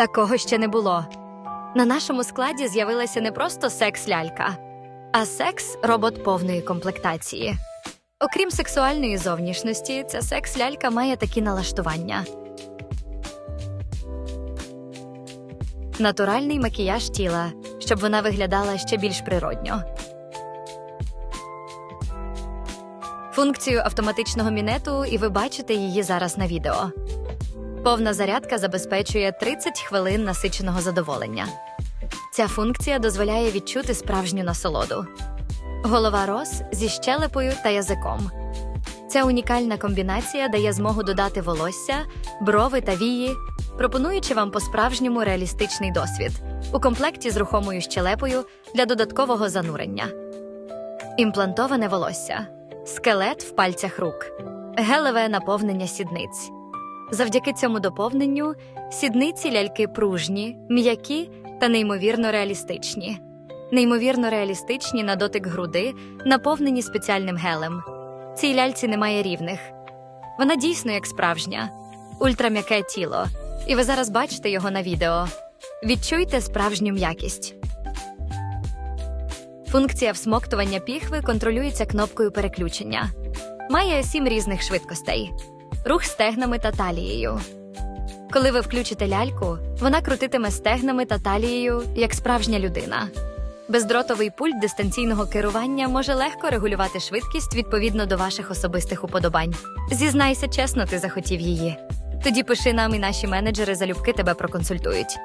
Такого ще не було. На нашому складі з'явилася не просто секс-лялька, а секс-робот повної комплектації. Окрім сексуальної зовнішності, ця секс-лялька має такі налаштування: натуральний макіяж тіла, щоб вона виглядала ще більш природньо. Функцію автоматичного мінету, і ви бачите її зараз на відео. Повна зарядка забезпечує 30 хвилин насиченого задоволення. Ця функція дозволяє відчути справжню насолоду. Голова роз зі щелепою та язиком. Ця унікальна комбінація дає змогу додати волосся, брови та вії, пропонуючи вам по-справжньому реалістичний досвід у комплекті з рухомою щелепою для додаткового занурення. Імплантоване волосся, скелет в пальцях рук, гелеве наповнення сідниць. Завдяки цьому доповненню сідниці ляльки пружні, м'які та неймовірно реалістичні. Неймовірно реалістичні на дотик груди, наповнені спеціальним гелем. Цій ляльці немає рівних. Вона дійсно як справжня, ультрам'яке тіло, і ви зараз бачите його на відео. Відчуйте справжню м'якість. Функція всмоктування піхви контролюється кнопкою переключення. Має сім різних швидкостей: рух стегнами та талією. Коли ви включите ляльку, вона крутитиме стегнами та талією як справжня людина. Бездротовий пульт дистанційного керування може легко регулювати швидкість відповідно до ваших особистих уподобань. Зізнайся чесно, ти захотів її. Тоді пиши нам і наші менеджери залюбки тебе проконсультують.